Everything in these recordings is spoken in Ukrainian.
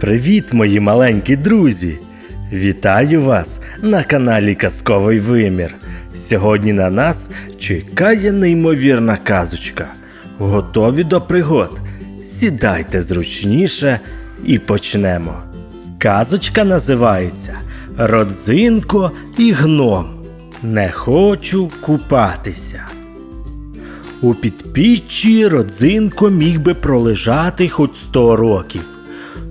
Привіт, мої маленькі друзі! Вітаю вас на каналі Казковий Вимір. Сьогодні на нас чекає неймовірна казочка. Готові до пригод? Сідайте зручніше і почнемо. Казочка називається Родзинко і гном. Не хочу купатися. У підпіччі родзинко міг би пролежати хоч 100 років,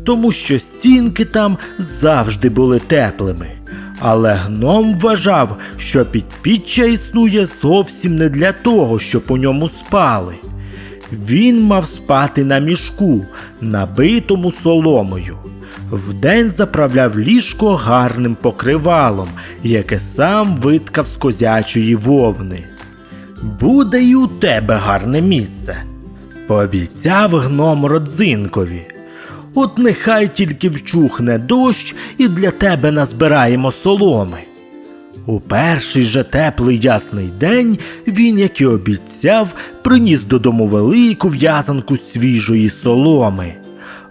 тому що стінки там завжди були теплими. Але гном вважав, що підпіччя існує зовсім не для того, щоб у ньому спали. Він мав спати на мішку, набитому соломою. Вдень заправляв ліжко гарним покривалом, яке сам виткав з козячої вовни. Буде й у тебе гарне місце, пообіцяв гном родзинкові. От нехай тільки вчухне дощ і для тебе назбираємо соломи. У перший же теплий ясний день він, як і обіцяв, приніс додому велику в'язанку свіжої соломи.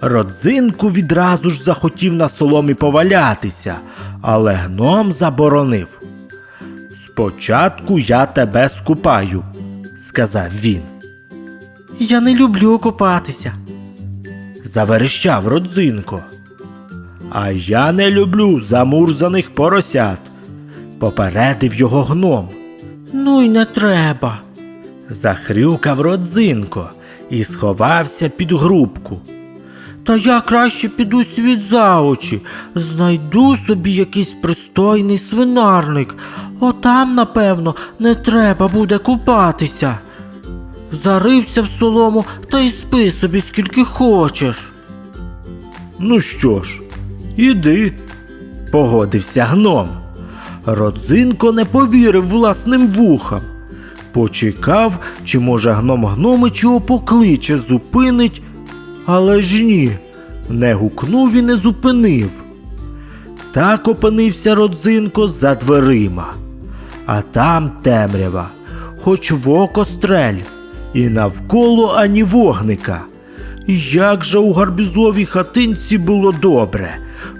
Родзинку відразу ж захотів на соломі повалятися, але гном заборонив. Спочатку я тебе скупаю, сказав він. Я не люблю купатися, заверещав родзинко. А я не люблю замурзаних поросят, попередив його гном. Ну й не треба. Захрюкав родзинко і сховався під грубку. Та я краще піду світ за очі, знайду собі якийсь пристойний свинарник. Отам, напевно, не треба буде купатися. Зарився в солому та й спи собі скільки хочеш. Ну що ж, іди, погодився гном. Родзинко не повірив власним вухам. Почекав, чи може гном гномичого покличе, зупинить, але ж ні, не гукнув і не зупинив. Так опинився родзинко за дверима, а там темрява, хоч в око стрель, і навколо ані вогника. Як же у гарбізовій хатинці було добре.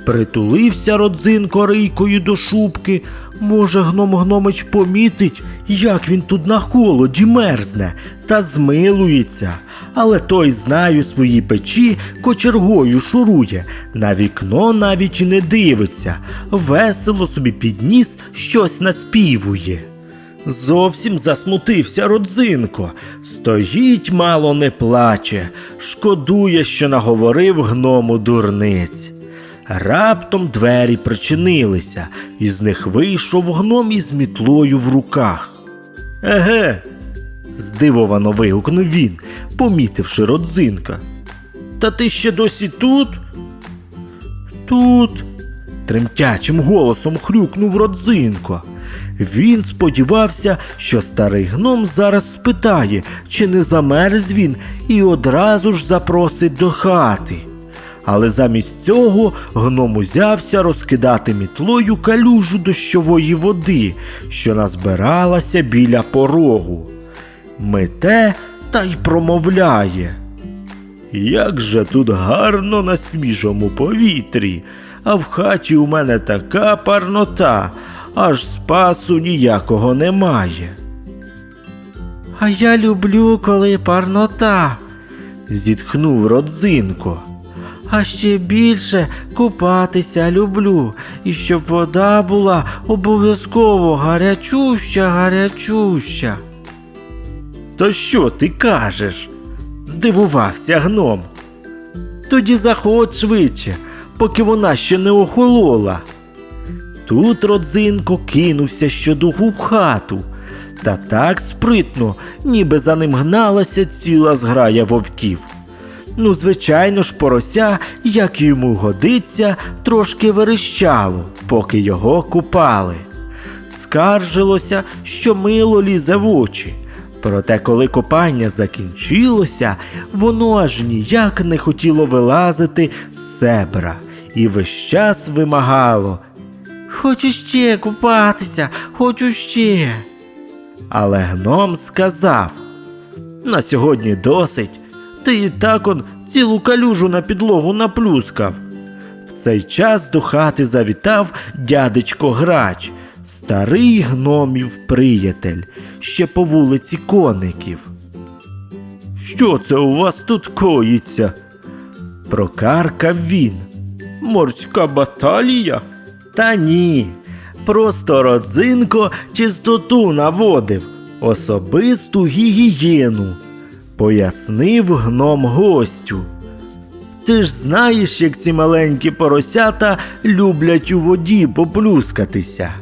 Притулився родзинко рийкою до шубки. Може, гном гномич помітить, як він тут на холоді мерзне, та змилується. Але той, знаю, свої печі кочергою шурує, на вікно навіть і не дивиться, весело собі підніс щось наспівує. Зовсім засмутився родзинко. Стоїть, мало не плаче, шкодує, що наговорив гному дурниць. Раптом двері причинилися, і з них вийшов гном із мітлою в руках. Еге. здивовано вигукнув він, помітивши родзинка. Та ти ще досі тут? Тут. тремтячим голосом хрюкнув родзинко. Він сподівався, що старий гном зараз спитає, чи не замерз він, і одразу ж запросить до хати. Але замість цього гном узявся розкидати мітлою калюжу дощової води, що назбиралася біля порогу. Мете та й промовляє. Як же тут гарно на свіжому повітрі, а в хаті у мене така парнота, аж спасу ніякого немає. А я люблю, коли парнота, зітхнув родзинко. А ще більше купатися люблю, і щоб вода була обов'язково гарячуща, гарячуща. То що ти кажеш? здивувався гном. Тоді заходь швидше, поки вона ще не охолола. Тут родзинко кинувся щодуху в хату, та так спритно, ніби за ним гналася ціла зграя вовків. Ну, звичайно ж, порося, як йому годиться, трошки верещало, поки його купали. Скаржилося, що мило лізе в очі. Проте, коли копання закінчилося, воно аж ніяк не хотіло вилазити з себра і весь час вимагало. Хочу ще купатися, хочу ще. Але гном сказав: на сьогодні досить. Ти і так он цілу калюжу на підлогу наплюскав. В цей час до хати завітав дядечко Грач, старий гномів приятель, ще по вулиці коників. Що це у вас тут коїться? Прокаркав він. Морська баталія? Та ні. Просто родзинко чистоту наводив, особисту гігієну, пояснив гном гостю. Ти ж знаєш, як ці маленькі поросята люблять у воді поплюскатися.